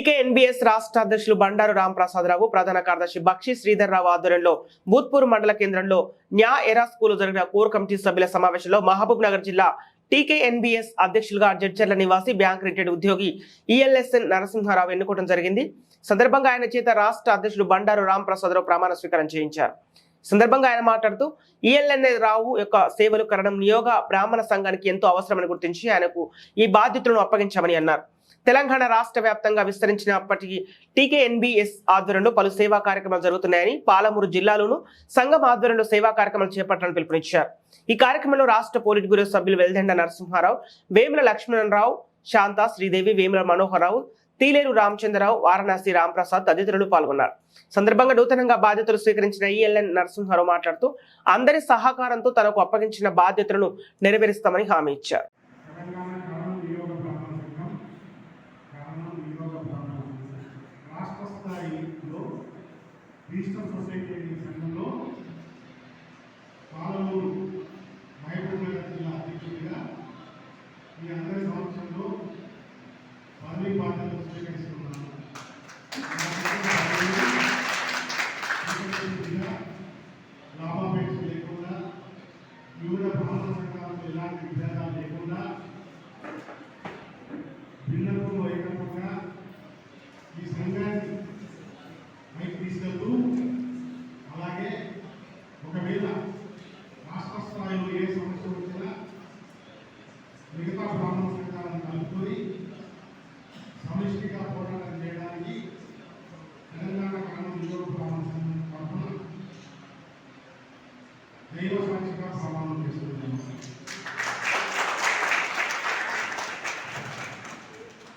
సికేఎన్బిఎస్ రాష్ట్ర అధ్యక్షులు బండారు రామప్రసాదరావు ప్రధాన కార్యదర్శి బక్షి శ్రీధర్ రావు ఆధ్వర్యంలో భూత్పూర్ మండల కేంద్రంలో న్యా ఎరా స్కూల్ జరిగిన కోర్ కమిటీ సభ్యుల సమావేశంలో మహబూబ్ నగర్ జిల్లా టీకేఎన్బిఎస్ అధ్యక్షులుగా జడ్చర్ల నివాసి బ్యాంక్ రిటైర్డ్ ఉద్యోగి ఈఎల్ఎస్ఎన్ నరసింహారావు ఎన్నుకోవడం జరిగింది. సందర్భంగా ఆయన చేత రాష్ట్ర అధ్యక్షుడు బండారు రామప్రసాదరావు ప్రమాణ స్వీకారం చేయించారు. సందర్భంగా ఆయన మాట్లాడుతూ ఈఎల్ఎన్ఏ రావు యొక్క సేవలు కరణం నియోగ బ్రాహ్మణ సంఘానికి ఎంతో అవసరమని గుర్తించి ఆయనకు ఈ బాధ్యతలను అప్పగించామని అన్నారు. తెలంగాణ రాష్ట్ర వ్యాప్తంగా విస్తరించినప్పటికీ టీకేఎన్బిఎస్ ఆధ్వర్యంలో పలు సేవా కార్యక్రమాలు జరుగుతున్నాయని పాలమూరు జిల్లాలోను సంఘం ఆధ్వర్యంలో సేవా కార్యక్రమాలు చేపట్టాలని పిలుపునిచ్చారు. ఈ కార్యక్రమంలో రాష్ట్ర పోలిట్ బ్యూరో సభ్యులు వెల్దండ నరసింహారావు వేముల లక్ష్మణరావు శాంత శ్రీదేవి వేముల మనోహరరావు తీలేరు రామచంద్రరావు వారణాసి రాంప్రసాద్ తదితరులు పాల్గొన్నారు. సందర్భంగా నూతనంగా బాధ్యతలు స్వీకరించిన ఈఎల్ఎన్ నరసింహారావు మాట్లాడుతూ అందరి సహకారంతో తనకు అప్పగించిన బాధ్యతలను నెరవేరుస్తామని హామీ ఇచ్చారు తెలంగాణ కారణం నియోగ బ్రాహ్మణ సంఘం కారణం నియోగ బ్రాహ్మణ సంఘం రాష్ట్ర స్థాయిలో రీజనల్ సొసైటీ అనే సంఘంలో పాలమూరు మహబూబ్నగర్ జిల్లా అధ్యక్షుడిగా ఈ అందరి సమక్షంలో పదవి బాధ్యతలు స్వీకరిస్తున్నాను లాభాపేక్ష లేకుండా వివిధ బ్రాహ్మణ సంఘాలకు ఎలాంటి తీసుకెళ్తూ అలాగే ఒకవేళ రాష్ట్ర స్థాయిలో ఏ సమస్య వచ్చినా మిగతా బ్రాహ్మణ సంఘాలను కలుపుకొని సమిష్టిగా పోరాటం చేయడానికి తెలంగాణ కాలం నియోజక బ్రాహ్మణ సంఘం తరఫున దైవ సాక్షిగా ప్రమాణం చేస్తున్నాము